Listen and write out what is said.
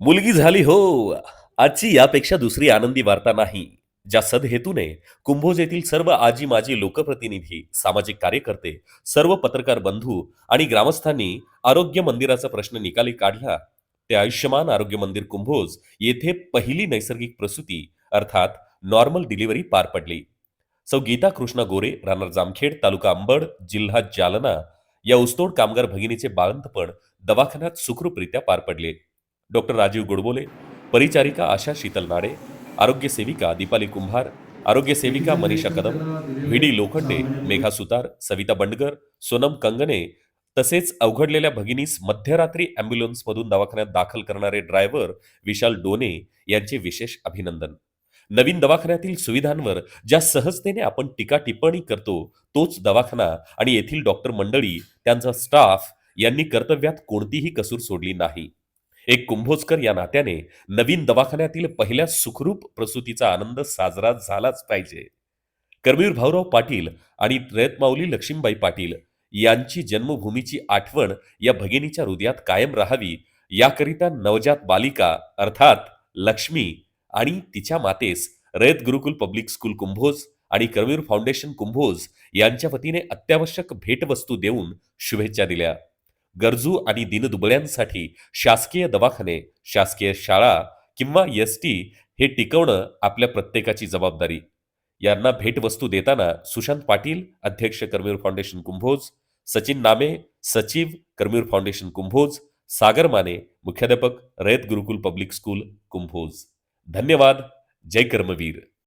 मुलगी झाली हो. आजची यापेक्षा दुसरी आनंदी वार्ता नाही. ज्या सदहेतूने कुंभोज येथील सर्व आजी माजी लोकप्रतिनिधी सामाजिक कार्यकर्ते सर्व पत्रकार बंधू आणि ग्रामस्थांनी आरोग्य मंदिराचा प्रश्न निकाली काढला ते आयुष्यमान आरोग्य मंदिर कुंभोज येथे पहिली नैसर्गिक प्रसूती अर्थात नॉर्मल डिलिव्हरी पार पडली. सौ गीता कृष्णा गोरे राहणार जामखेड तालुका अंबड जिल्हा जालना या उस्तोड कामगार भगिनीचे बाळंतपण दवाखान्यात सुखरूपरित्या पार पडले. डॉक्टर राजीव गोडबोले परिचारिका आशा शीतल नाडे आरोग्य सेविका दीपाली कुंभार आरोग्य सेविका मनीषा कदम व्हीडी लोखंडे मेघा सुतार सविता बंडगर सोनम कंगने तसेच अवघडलेल्या भगिनीस मध्यरात्री अँब्युलन्समधून दवाखान्यात दाखल करणारे ड्रायव्हर विशाल डोने यांचे विशेष अभिनंदन. नवीन दवाखान्यातील सुविधांवर ज्या सहजतेने आपण टीका टिप्पणी करतो तोच दवाखाना आणि येथील डॉक्टर मंडळी त्यांचा स्टाफ यांनी कर्तव्यात कोणतीही कसूर सोडली नाही. एक कुंभोजकर या नात्याने नवीन दवाखान्यातील पहिल्या सुखरूप प्रसूतीचा आनंद साजरा झालाच पाहिजे. कर्मवीर भाऊराव पाटील आणि रयतमाऊली लक्ष्मीबाई पाटील यांची जन्मभूमीची आठवण या भगिनीच्या हृदयात कायम राहावी याकरिता नवजात बालिका अर्थात लक्ष्मी आणि तिच्या मातेस रयत गुरुकुल पब्लिक स्कूल कुंभोज आणि कर्मवीर फाउंडेशन कुंभोज यांच्या वतीने अत्यावश्यक भेटवस्तू देऊन शुभेच्छा दिल्या. गरजू आणि दिनदुबळ्यांसाठी शासकीय दवाखाने शासकीय शाळा किंवा एस टी हे टिकवणं आपल्या प्रत्येकाची जबाबदारी. यांना भेटवस्तू देताना सुशांत पाटील अध्यक्ष कर्मीर फाउंडेशन कुंभोज सचिन नामे सचिव कर्मीर फाउंडेशन कुंभोज सागर माने मुख्याध्यापक रयत गुरुकुल पब्लिक स्कूल कुंभोज. धन्यवाद. जय कर्मवीर.